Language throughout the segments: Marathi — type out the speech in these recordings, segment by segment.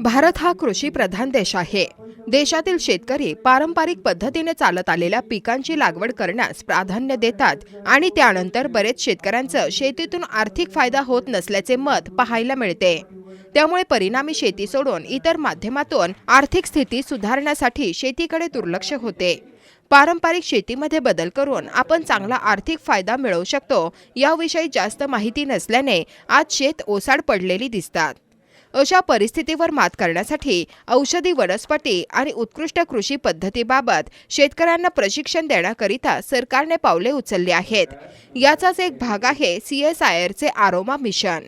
भारत हा कृषी प्रधान देश आहे. देशातील शेतकरी पारंपरिक पद्धतीने चालत आलेल्या पिकांची लागवड करण्यास प्राधान्य देतात आणि त्यानंतर बरेच शेतकऱ्यांचं शेतीतून आर्थिक फायदा होत नसल्याचे मत पाहायला मिळते. त्यामुळे परिणामी शेती सोडून इतर माध्यमातून आर्थिक स्थिती सुधारण्यासाठी शेतीकडे दुर्लक्ष होते. पारंपरिक शेतीमध्ये बदल करून आपण चांगला आर्थिक फायदा मिळवू शकतो याविषयी जास्त माहिती नसल्याने आज शेत ओसाड पडलेली दिसतात. अशा परिस्थितीवर मात करण्यासाठी औषधी वनस्पती आणि उत्कृष्ट कृषी पद्धतीबाबत शेतकऱ्यांना प्रशिक्षण देण्याकरिता सरकारने पावले उचलली आहेत. याचाच एक भाग आहे सी एस आय आरचे आरोमा मिशन.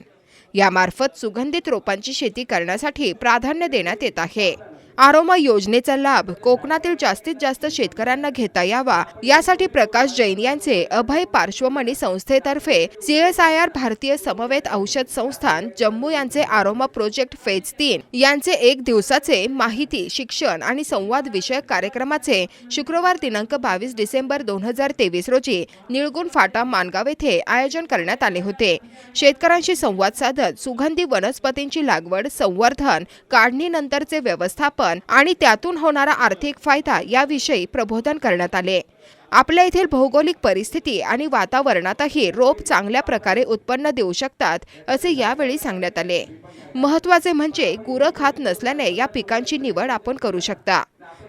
यामार्फत सुगंधित रोपांची शेती करण्यासाठी प्राधान्य देण्यात येत आहे. आरोमा योजनेचा लाभ कोकणातील जास्तीत जास्त शेतकऱ्यांना घेता यावा. यासाठी प्रकाश जैन यांचे अभय पार्श्वमणी संस्थेतर्फे सीएसआयआर भारतीय समवेत औषध संस्थान जम्मू यांचे आरोमा प्रोजेक्ट फेज तीन यांचे एक दिवसाचे माहिती शिक्षण आणि संवाद विषयक कार्यक्रमाचे शुक्रवार दिनांक बावीस डिसेंबर दोन हजार तेवीस रोजी निळगुण फाटा मानगाव येथे आयोजन करण्यात आले होते. शेतकऱ्यांशी संवाद साधत सुगंधी वनस्पतींची लागवड संवर्धन काढणीनंतरचे व्यवस्थापन आणि त्यातून होणारा आर्थिक फायदा याविषयी प्रबोधन करण्यात आले. आपल्या येथील भौगोलिक परिस्थिती आणि वातावरणातही रोप चांगल्या प्रकारे उत्पन्न देऊ शकतात असे यावेळी सांगण्यात आले. महत्त्वाचे म्हणजे गुरं खात नसल्याने या पिकांची निवड आपण करू शकता.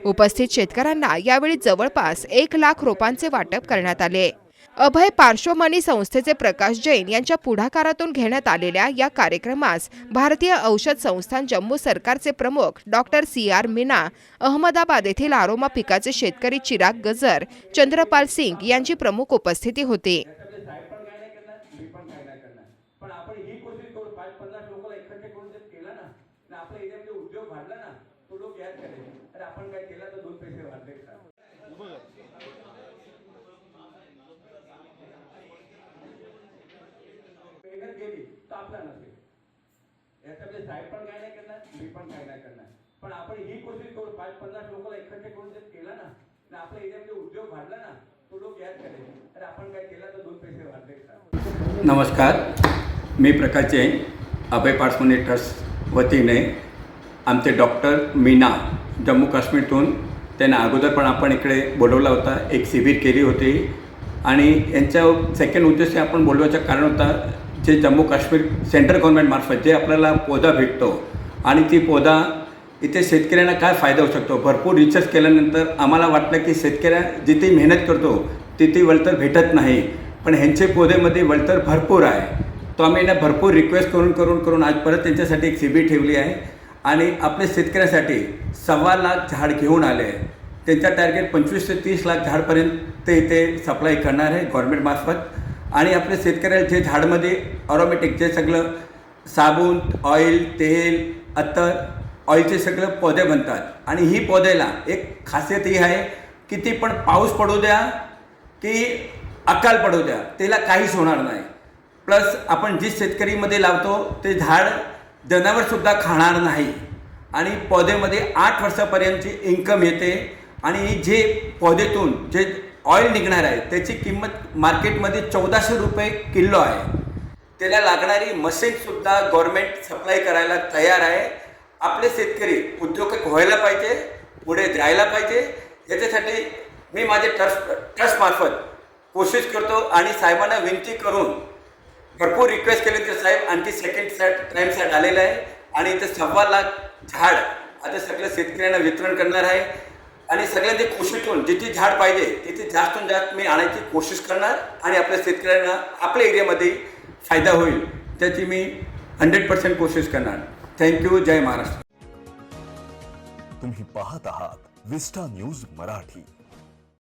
उपस्थित शेतकऱ्यांना यावेळी जवळपास एक लाख रोपांचे वाटप करण्यात आले. अभय पार्श्वमणी संस्थेचे प्रकाश जैन यांच्या पुढाकारातून घेण्यात आलेल्या या कार्यक्रमास भारतीय औषध संस्थान जम्मू सरकारचे प्रमुख doctor C R Meena Ahmedabad येथील आरोमा पिकाचे शेतकरी चिराग गजर चंद्रपाल सिंग यांची प्रमुख उपस्थिती होती. आपल्या एरियामध्ये उद्योग वाढला ना तो लोक याद अरे आपण काय तर दोन पैसे वाढले. गेली तर आपला नसेल. याच्यामध्ये साहेब पण काय नाही करणार मी पण काय नाही करणार. पण आपण ही कोशिश करू पाच पन्नास लोकांना एकत्र करून जर केला ना आणि आपल्या एरियामध्ये उद्योग वाढला ना तो लोक याद करेल. अरे आपण काय केला तर दोन पैसे वाढले नमस्कार. मी प्रकाश जैन अभय पार्समनी ट्रस्ट वतीने आमचे डॉक्टर मीना जम्मू काश्मीरतून त्यांना अगोदर पण आपण इकडे बोलवला होता एक शिबिर केली होती. आणि यांचा सेकंड उद्देश आपण बोलवायचं कारण होता जे जम्मू काश्मीर सेंट्रल गव्हर्नमेंटमार्फत जे आपल्याला पौधा भेटतो आणि ती पौधा इथे शेतकऱ्यांना काय फायदा होऊ शकतो? भरपूर रिसर्च केल्यानंतर आम्हाला वाटलं की शेतकऱ्या जिथे मेहनत करतो तिथे वळतर भेटत नाही. पण ह्यांचे पौधेमध्ये वळतर भरपूर आहे. तो आम्ही यांना भरपूर रिक्वेस्ट करून करून करून आज परत त्यांच्यासाठी एक सीबी ठेवली आहे. आणि आपल्या शेतकऱ्यासाठी सव्वा लाख झाड घेऊन आले आहे. त्यांचा टार्गेट पंचवीस ते तीस लाख झाडपर्यंत ते इथे सप्लाय करणार आहे गव्हर्नमेंटमार्फत आणि आपल्या शेतकऱ्याला जे झाडमध्ये ऑरोमॅटिक जे सगळं साबून ऑइल तेल अत्तर ऑइलचे सगळं पौधे बनतात. आणि ही पौधेला एक खासियत ही आहे की ती पण पाऊस पडू द्या की अकाल पडू द्या त्याला काहीच होणार नाही. प्लस आपण जी शेतकरीमध्ये लावतो ते झाड जनावरसुद्धा खाणार नाही. आणि पौधेमध्ये आठ वर्षापर्यंतची इन्कम येते. आणि जे पौधेतून जे ऑइल निघणार आहे. त्याची किंमत मार्केटमध्ये चौदाशे रुपये किलो आहे. त्याला लागणारी मशीनसुद्धा गव्हर्मेंट सप्लाय करायला तयार आहे. आपले शेतकरी उद्योजक व्हायला पाहिजे पुढे जायला पाहिजे. याच्यासाठी मी माझे ट्रस्ट ट्रस्टमार्फत कोशिश करतो आणि साहेबांना विनंती करून भरपूर रिक्वेस्ट केली तर साहेब आणखी सेकंड सॅट टाईम सॅट आलेला आहे. आणि इथं सव्वा लाख झाड आता सगळ्या शेतकऱ्यांना वितरण करणार आहे. आणि सगळ्यांनी कोशिशून जिथे झाड पाहिजे तिथे जास्तीत जास्त मी आणायची कोशिश करणार आणि आपल्या शेतकऱ्यांना आपल्या एरियामध्ये फायदा होईल त्याची मी हंड्रेड पर्सेंट कोशिश करणार. थँक्यू जय महाराष्ट्र. तुम्ही पाहत आहात विस्टा न्यूज मराठी.